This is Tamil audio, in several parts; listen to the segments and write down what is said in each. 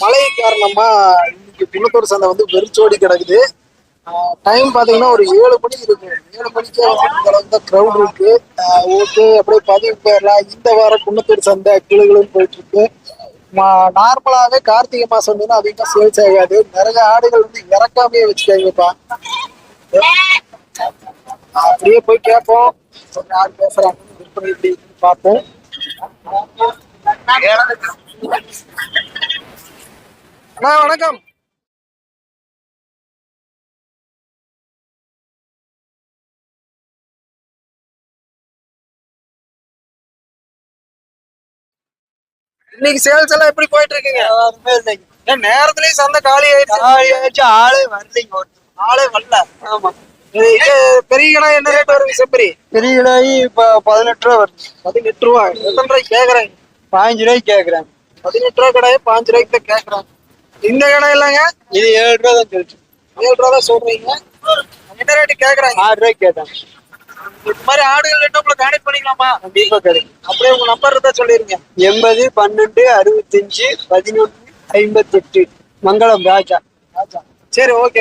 மழை காரணமா இன்னைக்கு குன்னத்தூர் சந்தை வந்து வெறிச்சோடி கிடக்குது. டைம் பாத்தீங்கன்னா ஒரு ஏழு மணி இருக்கு. ஏழு மணிக்கே வந்து இந்த அளவுக்கு தான் க்ரௌட் இருக்கு ஓகே அப்படியே பதிவு போயிடலாம். இந்த வாரம் குன்னத்தூர் சந்தை கிளுகிளுன்னு போயிட்டு இருக்கு நார்மலாவே கார்த்திகை மாசம் வந்து அதிகமா சேல்ஸ் ஆகாது. நிறைய ஆடுகள் வந்து இறக்காமே வச்சுக்காங்கப்பா அப்படியே போய் கேட்போம். ஆடு பேசுறாங்க விற்பனை எப்படி பார்ப்போம். அண்ணா வணக்கம். இன்னைக்கு சேல்ஸ் எல்லாம் எப்படி போயிட்டு இருக்குங்க ஏன் நேரத்துலயே சந்தை காலி ஆயிடுச்சு. ஆளே வரலைங்க ஆளே வரல. ஆமா. பெரிய கடை என்ன ரேட் வருது செப்பரி பெரிய கிடாயி இப்ப பதினெட்டு ரூபா வருது. பதினெட்டு ரூபா. எத்தனை ரூபாய்க்கு கேக்குறாங்க பாஞ்சு ரூபாய்க்கு கேக்குறாங்க பதினெட்டு ரூபா கடையை பாஞ்சு ரூபாய்க்கு தான் கேக்குறாங்க இந்த கடை இல்லைங்க. இது ஏழு ரூபா தான் சொல்லிச்சு. ஏழு ரூபா தான் சொல்றீங்க. என்ன ரேட்டு கேக்குறாங்க? ஆறு ரூபாய்க்கு கேட்டாங்க. இந்த மாதிரி ஆடுகள் ரெண்டு உங்களை கான்டெக்ட் பண்ணிக்கலாமா? கண்டிப்பா கிடைக்கும் அப்படியே உங்க நம்பர் இருந்தா சொல்லிருங்க. எண்பது பன்னெண்டு அறுபத்தஞ்சு பதினொன்று ஐம்பத்தெட்டு. மங்களம் ராஜா. சரி ஓகே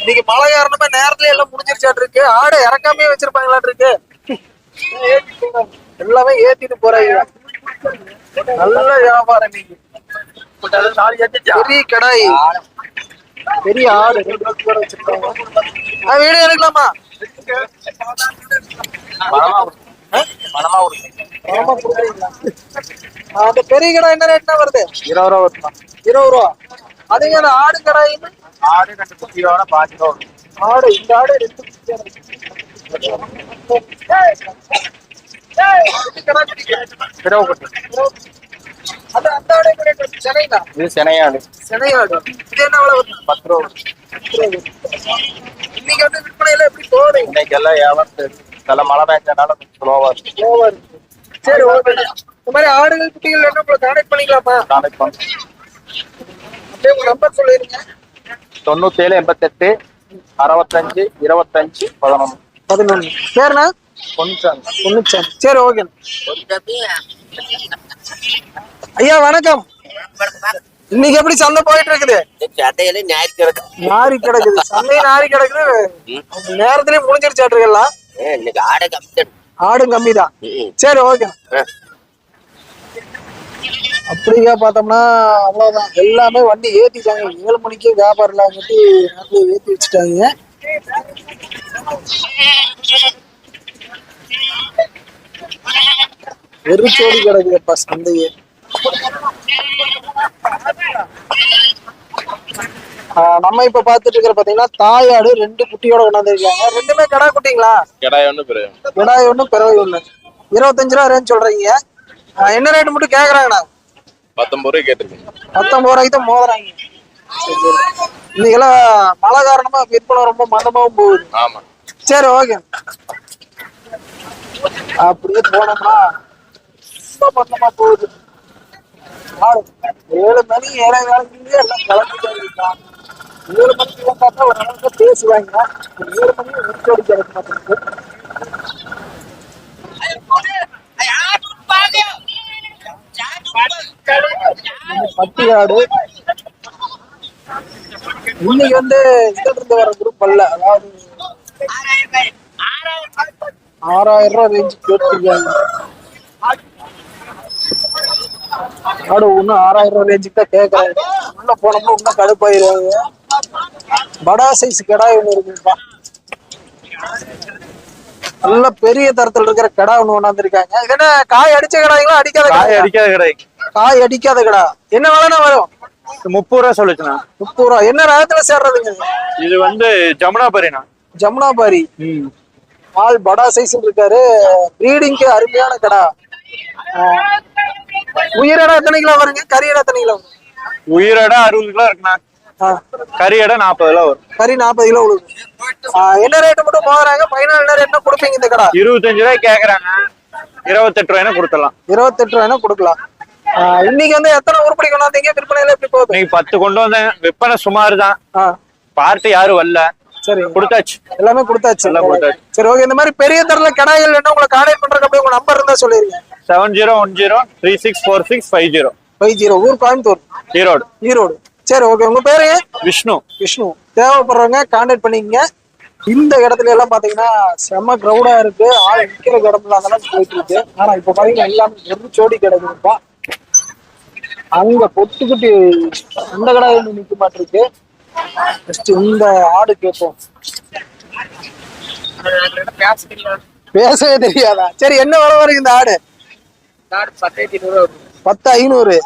இன்னைக்கு மழை காரணமா நேரத்துல எல்லாம் முடிஞ்சிருச்சாட்டு இருக்கு. ஆடு இறக்காமே வச்சிருப்பாங்களாட்டு இருக்கு. எல்லாமே ஏத்திட்டு போறாங்க. நல்ல வியாபாரம் இன்னைக்கு. பெரிய கடாய். பெரிய ஆடு. வச்சிருக்காங்க வீடியோ எடுக்கலாமா? அந்த பெரிய கடை என்ன ரேட்னா வருது? இருபது ரூபா வருமா இருபது ரூபா. அந்த ஆடு கடாய் ஆறு ரெண்டு குட்டியோட பாஞ்சு ரூபா ஆடு இந்த ஆடு ரெண்டு இது கடா குட்டி அது அந்த ஆடு? சென்னைங்களா? இது செனையாடு சென்னை ஆடு. இது என்ன விலை வருது? பத்து ரூபா வரும். இன்னைக்கு வந்து விற்பனையில எப்படி போகுது? இன்னைக்கு எல்லாம் வியாபாரம் நல்ல மழை பெஞ்சனால கொஞ்சம் ஸ்லோவா இருக்கு லோவா இருக்கு. சரி ஓகே இந்த மாதிரி ஆடுகள் குட்டிகள் என்ன உங்களை கான்டாக்ட் பண்ணிக்கலாமா கான்டாக்ட் பண்ணு அப்படியே உங்க நம்பர் சொல்லிருங்க தொண்ணூத்தி ஏழு எண்பத்தெட்டு அறுபத்தஞ்சு இருபத்தஞ்சு பதினொன்று பதினொன்று சரிண்ணா கொஞ்சம் தொண்ணூச்சாம் சரி ஓகே ஐயா வணக்கம். இன்னைக்கு எப்படி சந்தை போயிட்டு இருக்குது? சந்தையில ஞாயிற்றுக்கிழமை நாரி கிடக்குது. சந்தை நாரி கிடக்குது. நேரத்திலே முடிஞ்சிருச்சாட்டுருக்கலாம் இன்னைக்கு ஆடை கம்மி ஆடும் கம்மி தான். சரி ஓகே. அப்படிங்க பார்த்தோம்னா அவ்வளவுதான். எல்லாமே வண்டி ஏத்திட்டாங்க. ஏழு மணிக்கே வியாபாரம் இல்லாமட்டி நேரத்துல ஏத்தி வச்சுட்டாங்க. வெறிச்சோடி கிடக்குதுப்பா சந்தையே. நம்ம இப்ப பாத்துட்டு இருக்கிற பாத்தீங்கன்னா தாயாடு ரெண்டு குட்டியோட கொண்டாந்துருக்காங்க ரெண்டுமே கடா குட்டிங்களா? கடாய் ஒன்று பிறகு விடாய் ஒண்ணு பிறவை ஒண்ணு. இருபத்தஞ்சு ரூபா ரேஞ்ச் சொல்றீங்க. என்ன ரேட் மட்டும் கேக்குறாங்கண்ணா? பத்தொன்பது ரூபாய் கேட்டிருக்கேன் பத்தொன்பது ரூபாய்க்கு தான் மோதுறாங்க. இன்னைக்கெல்லாம் மழை காரணமா விற்பனை ரொம்ப மந்தமாவும் போகுது. ஆமா. சரி ஓகே அப்படியே போனோம்னா ரொம்ப மந்தமா போகுது. ஏழு மணி ஏழை வேலைக்கு எல்லாம் கிளம்பிட்டு இருக்கான் ஏழு மணிக்கு வந்தாக்கா ஒரு அளவுக்கு பேசுவாங்க. ஏழு மணி விற்பனை கிடைக்க மாட்டேங்குது பட்டி ஆடு இன்னைக்கு வந்து இதுல இருந்து வர குரூப் அல்ல. அதாவது ஆறாயிரம் ரூபாய். ரேஞ்சு கேட்டிருக்காங்க. ஆடு இன்னும் ஆறாயிரம் ரூபாய் ரேஞ்சுக்கு தான் கேட்கறாங்க உள்ள போனோம்னா இன்னும் கடுப்பாயிருவாங்க படா சைஸ் கடாய் ஒண்ணு இருக்குப்பா. நல்ல பெரிய தரத்துல இருக்கிற கடா ஒண்ணு கொண்டாந்துருக்காங்க. இது என்ன காய் அடிச்ச கடாய்ங்களா அடிக்காத காய்? அடிக்காத கடை. காய் அடிக்காத கடா. என்ன விலைனா வரும்? முப்பது ரூபா சொல்லுச்சுண்ணா. முப்பது ரூபா. என்ன ரகத்துல சேர்றதுங்க? இது வந்து ஜமுனாபரிண்ணா. ஜமுனாபாரி. ம். ஆள் படா சைஸ் இருக்காரு. ப்ரீடிங்க்கு அருமையான கடா. உயிரிடா எத்தனை கிலோ வருங்க? கறியடா எத்தனை கிலோ? உயிரடை அறுபது கிலோ இருக்குண்ணா. கறி எடை நாற்பது கிலோ வரும். கறி நாற்பது கிலோ விழுது. என்ன ரேட்டு மட்டும் போகிறாங்க? ஃபைனல் என்ன ரேட் கொடுப்பீங்க இந்த கடா? இருபத்தஞ்சு ரூபாய் கேக்குறாங்க. இருபத்தெட்டு ரூபாய்னா கொடுத்துடலாம். இருபத்தெட்டு ரூபாய்னா கொடுக்கலாம். இன்னைக்கு வந்து எத்தனை உருப்படி கொண்டாந்தீங்க? விற்பனையில எப்படி போகுது? இன்னைக்கு பத்து கொண்டு வந்தேன். விற்பனை சுமார் தான் பார்ட்டி யாரும் வரல. சரி. கொடுத்தாச்சு. எல்லாமே கொடுத்தாச்சு. எல்லாம் கொடுத்தாச்சு. சரி ஓகே இந்த மாதிரி பெரிய தரல கடாய்கள் வேணும் உங்களை கான்டாக்ட் பண்றதுக்கு அப்படியே உங்க நம்பர் இருந்தா சொல்லிருங்க. Seven zero one zero three six four six five zero five zero ஊர் கோயம்புத்தூர். ஈரோடு. ஈரோடு. சரி ஓகே உங்க பேரு? விஷ்ணு. விஷ்ணு. தேவைப்படுறவங்க கான்டாக்ட் பண்ணிக்கங்க. இந்த இடத்துல எல்லாம் பாத்தீங்கன்னா செம்ம கிரௌடா இருக்கு. ஆள் நிக்கிற இடம்ல அதெல்லாம் போயிட்டு இருக்கு. ஆனா இப்ப பாத்தீங்கன்னா எல்லாமே வெறும் சோடி கிடக்குதுப்பா அங்க பொட்டு குட்டி அந்த கடை ஒண்ணு நிக்க மாட்டிருக்கு. ஃபர்ஸ்ட் இந்த ஆடு கேட்போம் பேசவே தெரியாதா? சரி என்ன விலை வரைக்கும் இந்த ஆடு? பத்து ஐநூறு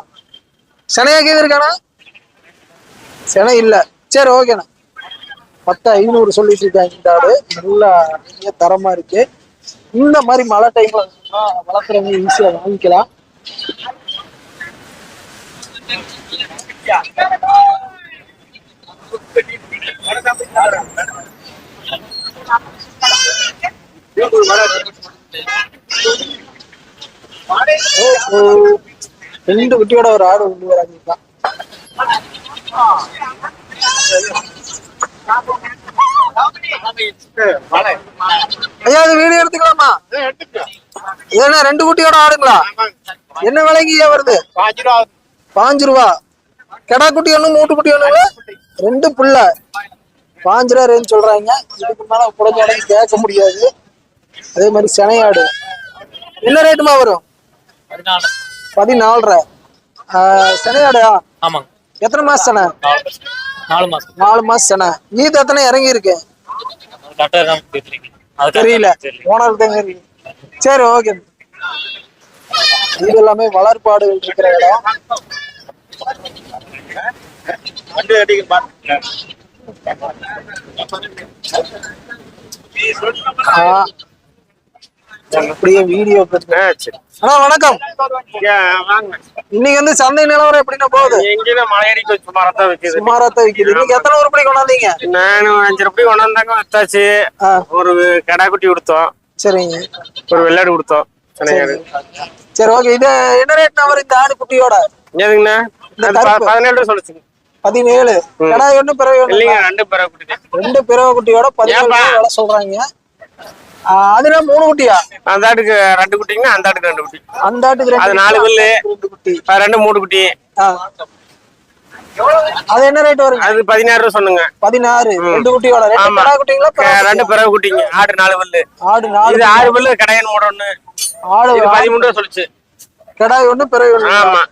செனையா கேது இருக்கானா செனை இல்ல. சரி ஓகேண்ணா பத்து ஐநூறு சொல்லிட்டு இருக்காங்க இந்த ஆடு நல்லா நிறைய தரமா இருக்கு. இந்த மாதிரி மழை டைம்ல வளர்க்குறவங்க ஈஸியா வாங்கிக்கலாம். ரெண்டு குட்டியோட ஒரு ஆடு கொண்டு வராங்க. ஐயா அது வீடியோ எடுத்துக்கலாமா? ஏன்னா ரெண்டு குட்டியோட ஆடுங்களா? என்ன விலைக்கு ஐயா வருது? பாஞ்சு ரூபா. கெடா குட்டி ஒண்ணு மூட்டு குட்டி ஒண்ணு ரெண்டு புள்ள. பாஞ்சு ரூபா ரேஞ்ச் சொல்றாங்க. இதுக்கு மேல குறைஞ்ச கேட்க முடியாது. அதே மாதிரி செனையாடு என்ன ரேட்டுமா வரும்? பதினாலரை. செனையாடா ஆமாங்க. எத்தனை மாசம் செனை? நாலு மாசம். நாலு மாசம். செனை. ஈத்து எத்தனை இறங்கி இருக்கு தெரியல. ஓனர் தான் சரி ஓகே. இது எல்லாமே வளர்ப்பாடுகள் இருக்கிற இடம். ஆ. அப்படியே வீடியோ அண்ணா வணக்கம். இன்னைக்கு வந்து சந்தை நிலவரம் எப்படின்னா போகுது? எங்கேயுமே மலையடிக்கு வச்சு மரத்தான் வைக்குது. சுமாராத்தான் விக்குது. இன்னைக்கு எத்தனை உருப்படி கொண்டாந்தீங்க? நானும் அஞ்சு ரூபாய் கொண்டு வந்தாங்க வித்தாச்சு ஒரு கடா குட்டி கொடுத்தோம். சரிங்க. ஒரு வெள்ளாடு கொடுத்தோம் சரி. ஓகே. இது என்ன ரேட் நம்பர் இந்த ஆடு குட்டியோட? எதுங்கண்ணா. பதினேழு ரூபா சொல்லுச்சுங்க. பதினேழு. கடா பிறகு ஒண்ணு இல்லைங்க ரெண்டு பிறகு குட்டி ரெண்டு பிறவை குட்டியோட பதினேழு சொல்றாங்க. அதுனா மூணு குட்டியா? அந்த ஆட்டுக்கு ரெண்டு குட்டிங்கன்னா அந்த ஆட்டுக்கு ரெண்டு குட்டி. அந்த ஆட்டுக்கு அது நாலு பல்லு. ரெண்டு குட்டி. ரெண்டு மூணு குட்டி. அது என்ன ரேட் வருங்க? அது பதினாறு ரூபா சொன்னுங்க. பதினாறு. ரெண்டு குட்டியோட. ரெண்டு குட்டிங்களா ரெண்டு? பிறகு குட்டிங்க. ஆடு நாலு பல்லு ஆடு நாலு இது ஆறு பல்லு கடையன் மூட ஒண்ணு ஆடு பதிமூணு ரூபா சொல்லுச்சு. கடாய் ஒண்ணு பிறகு ஒண்ணு. ஆமா.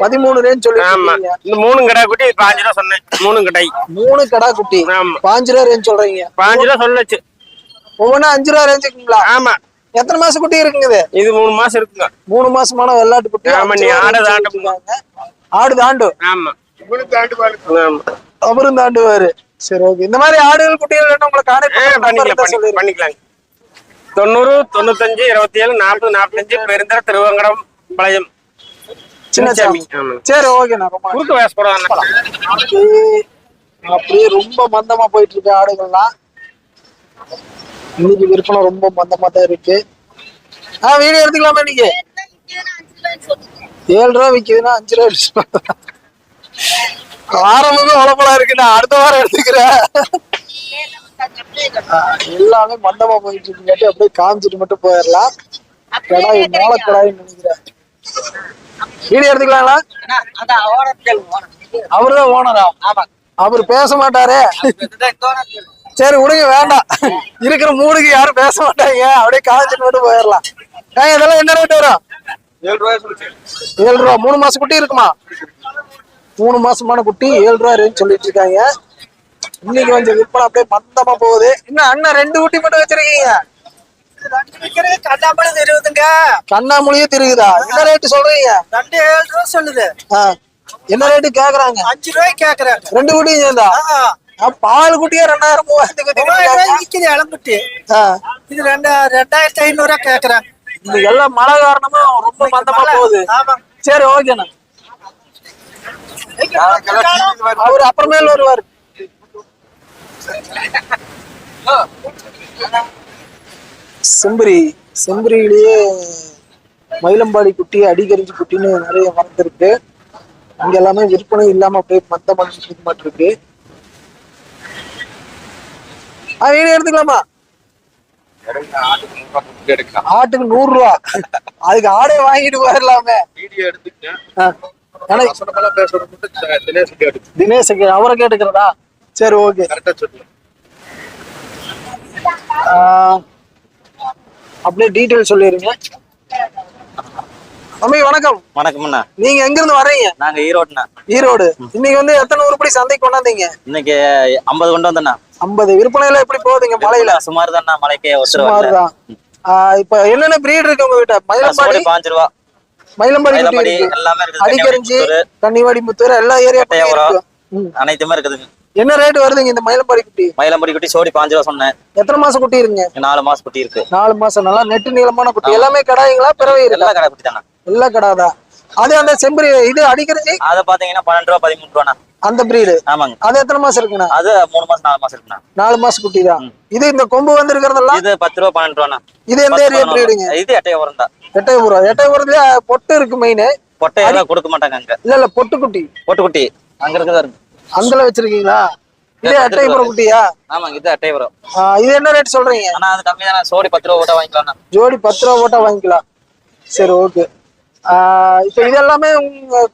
பதிமூணு ரேஞ்ச் சொல்லி ஆமா. இந்த மூணு கடை குட்டி பாஞ்சு ரூபா சொன்னேன். மூணு கடை மூணு கடா குட்டி. ஆமா. பாஞ்சு ரூபா ரேஞ்ச் சொல்றீங்க. பாஞ்சு ரூபா சொல்லுச்சு. ஒவ்வொன்றும் அஞ்சு ரூபா ரேஞ்சுக்குங்களா ஆமா. எத்தனை மாசம் குட்டி இருக்குங்க இது? இது மூணு மாசம் இருக்குங்க. மூணு மாசமான வெள்ளாட்டு குட்டி. ஆமா, நீ ஆடு தாண்ட. ஆடு தாண்டும் ஆமா ஆமா. அவரும் தாண்டுவாரு சரி ஓகே இந்த மாதிரி ஆடுகள் குட்டிகள் வேணும் உங்களை கான்டாக்ட் பண்ணிக்கலாம் தொண்ணூறு தொண்ணூத்தஞ்சு இருபத்தி ஏழு நாற்பது நாற்பத்தஞ்சு பெருந்தர திருவங்கடம் பழையம். சின்ன சாமி. ஆமா. சரி ஓகே நான் ரொம்ப குறுக்கு வயசு போடுவாங்க அப்படியே- அப்படியே ரொம்ப மந்தமா போயிட்டு இருக்கு ஆடுகள்லாம். இன்னைக்கு விற்பனை ரொம்ப மந்தமா தான் இருக்கு. ஆ வீடியோ எடுத்துக்கலாமா இன்னைக்கு? ஏழு ரூபா விக்குதுன்னா அஞ்சு ரூபா அடிச்சு ஆரம்பமே உழப்பலா இருக்கு நான் அடுத்த வாரம் எடுத்துக்கிறேன். எல்லாமே மந்தமா போயிட்டு இருக்குங்காட்டி அப்படியே காமிச்சிட்டு மட்டும் போயிடலாம். கடாய் மேல கடாயின்னு நினைக்கிறேன். வீடியோ எடுத்துக்கலாங்களா? அவர்தான் ஓனரா? அவர் பேச மாட்டாரே. சரி விடுங்க வேண்டாம். இருக்கிற மூடுக்கு யாரும் பேச மாட்டாங்க. அப்படியே காலேஜ் மட்டும் போயிடலாம். ஏன் இதெல்லாம் என்ன ரேட் வரும்? ஏழு ரூபாய் ஏழு ரூபா. மூணு மாசம் குட்டி இருக்குமா? மூணு மாசமான குட்டி ஏழு ரூபா ரேஞ்ச் சொல்லிட்டு இருக்காங்க. இன்னைக்கு கொஞ்சம் விற்பனை அப்படியே மந்தமா போகுது. இன்னும் அண்ணன் ரெண்டு குட்டி மட்டும் வச்சிருக்கீங்க? கண்ணாமூலியே திருகுதா என்ன ரேட்டு சொல்றீங்க? ரெண்டு ஏழு ரூபா சொல்லுது. என்ன ரேட்டு கேக்குறாங்க? அஞ்சு ரூபாய்க்கு கேக்குறாங்க. ரெண்டு குட்டியும் சேர்ந்தா? பால் குட்டியே ரெண்டாயிரம் மூவாயிரத்துக்கு விக்குது இளம்புட்டி இது ரெண்டு ரெண்டாயிரத்தி ஐநூறு ரூபா கேக்குறாங்க இந்த எல்லாம் மழை காரணமா ரொம்ப மந்தமா போகுது சரி ஓகேண்ணா அவர் அப்புறமேல் வருவார் செம்பரி செம்பரியிலேயே மயிலம்பாடி குட்டி அடிகரிஞ்சு குட்டின்னு நிறைய வளர்ந்துருக்கு அங்க எல்லாமே விற்பனை இல்லாம அப்படியே மந்த மனுஷன் மாட்டிருக்கு ஆ வீடியோ எடுத்துக்கலாமா? ஆட்டுக்கு நூறு ரூபா அதுக்கு ஆடே வாங்கிட்டு போயிடலாமே. வீடியோ எடுத்துக்கிட்டேன் தினேஷ் அவரை கேட்டுக்கிறதா? சரி ஓகே. அப்படியே டீட்டெயில் சொல்லிருங்க தம்பி வணக்கம். வணக்கம்ண்ணா நீங்க எங்க இருந்து வர்றீங்க? நாங்க ஈரோடுண்ணா. ஈரோடு. இன்னைக்கு வந்து எத்தனை உருப்படி சந்தைக்கு கொண்டாந்தீங்க? இன்னைக்கு ஐம்பது கொண்டு வந்தேண்ணா. ஐம்பது விற்பனையில எப்படி போகுதுங்க மலையில சுமார் தான்ண்ணா மலைக்கு சுமார் தான் இப்ப என்னென்ன பிரீட் இருக்கு உங்க கிட்ட மயிலம்பாடி பாஞ்சு ரூபா மயிலம்பாடி எல்லாமே அடிக்கரிஞ்சி கன்னிவாடி முத்தூர் எல்லா ஏரியா. அனைத்துமே இருக்குதுங்க. என்ன ரேட் வருதுங்க இந்த மயிலம்பாடி குட்டி? மயிலம்படி குட்டி சோடி பாஞ்சு ரூபா சொன்னேன். எத்தனை மாசம் குட்டி இருங்க நாலு மாசம் குட்டி இருக்கு. நாலு மாசம். நல்லா நெட்டு நீளமான குட்டி. எல்லாமே கடாய்ங்களா பிறவை இருக்கு? எல்லாம் கடை குட்டி தானே எல்லா கடாதான் அது அந்த செம்பரி இது அடிக்கரிஞ்சி? அதை பாத்தீங்கன்னா பன்னெண்டு ரூபா பதிமூணு ரூபாண்ணா. அந்த பிரீடு ஆமாங்க. அது எத்தனை மாசம் இருக்குண்ணா? அது மூணு மாசம் நாலு மாசம் இருக்குண்ணா. நாலு மாசம் குட்டி தான் இது இந்த கொம்பு வந்திருக்கிறதெல்லாம் இது பத்து ரூபா பன்னெண்டு ரூபாண்ணா. இது எந்த ஏரியா. பிரீடுங்க இது எட்டயபுரம் தான். எட்டயபுரம். எட்டயபுரத்துல பொட்டு இருக்கு மெயின் பொட்டை எல்லாம் கொடுக்க மாட்டாங்க அங்க. இல்ல இல்ல பொட்டு குட்டி. பொட்டு குட்டி அங்க இருக்குதா இருக்கு அந்தல வச்சிருக்கீங்களா? இது எட்டயபுரம் குட்டியா? ஆமாங்க இது எட்டயபுரம். ஆ, இது என்ன ரேட் சொல்றீங்க? ஆனா அது கம்மி தானே சோடி பத்து ரூபா போட்டா வாங்கிக்கலாம்ண்ணா. ஜோடி பத்து ரூபா போட்டா வாங்கிக்கலாம். சரி ஓகே இப்போ இது எல்லாமே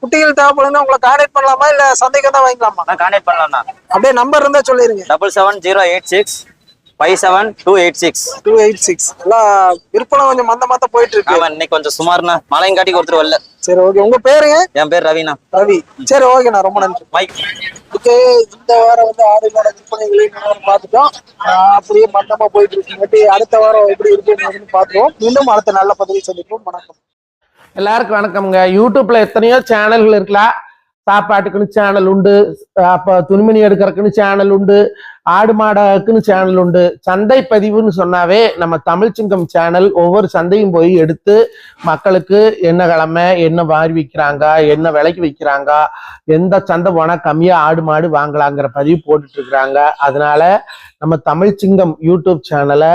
குட்டிகள் தேவைப்படுதுன்னா உங்களை கான்டாக்ட் பண்ணலாமா இல்ல சந்தைக்கு தான் வாங்கிக்கலாமா? நான் கான்டாக்ட் பண்ணலாம்ண்ணா. அப்படியே நம்பர் இருந்தா சொல்லிருங்க. Double seven zero eight six five seven two eight six two eight six எல்லாம் விற்பனை கொஞ்சம் மந்த மத்த போயிட்டு இருக்கு ஆமா இன்னைக்கு கொஞ்சம் சுமார்ண்ணா. மழையும் காட்டி ஒருத்தர் வரல. சரி ஓகே உங்க பேருங்க? என் பேர் ரவிண்ணா. ரவி. சரி ஓகேண்ணா ரொம்ப நன்றி. மைக் ஓகே இந்த வாரம் வந்து ஆடுகளோட விற்பனைகளையும் பார்த்துட்டோம். அப்படியே மந்தமா போயிட்டு இருக்கு அடுத்த வாரம் எப்படி இருக்குன்னு பார்த்துருவோம். மீண்டும் அடுத்த நல்ல பதிவில் சந்திப்போம். வணக்கம். எல்லாருக்கும் வணக்கம்ங்க. யூடியூப்ல எத்தனையோ சேனல்கள் இருக்கலாம் சாப்பாட்டுக்குன்னு சேனல் உண்டு. அப்போ துணிமணி எடுக்கிறதுக்குன்னு சேனல் உண்டு. ஆடு மாடுக்குன்னு சேனல் உண்டு. சந்தை பதிவுன்னு சொன்னாவே நம்ம தமிழ் சிங்கம் சேனல் ஒவ்வொரு சந்தையும் போய் எடுத்து மக்களுக்கு என்ன கிழமை என்ன வாரி விற்கிறாங்க என்ன விலைக்கு விற்கிறாங்க எந்த சந்தை போனால் கம்மியாக ஆடு மாடு வாங்கலாங்கிற பதிவு போட்டுட்டு இருக்கிறாங்க. அதனால நம்ம தமிழ் சிங்கம் யூடியூப் சேனலை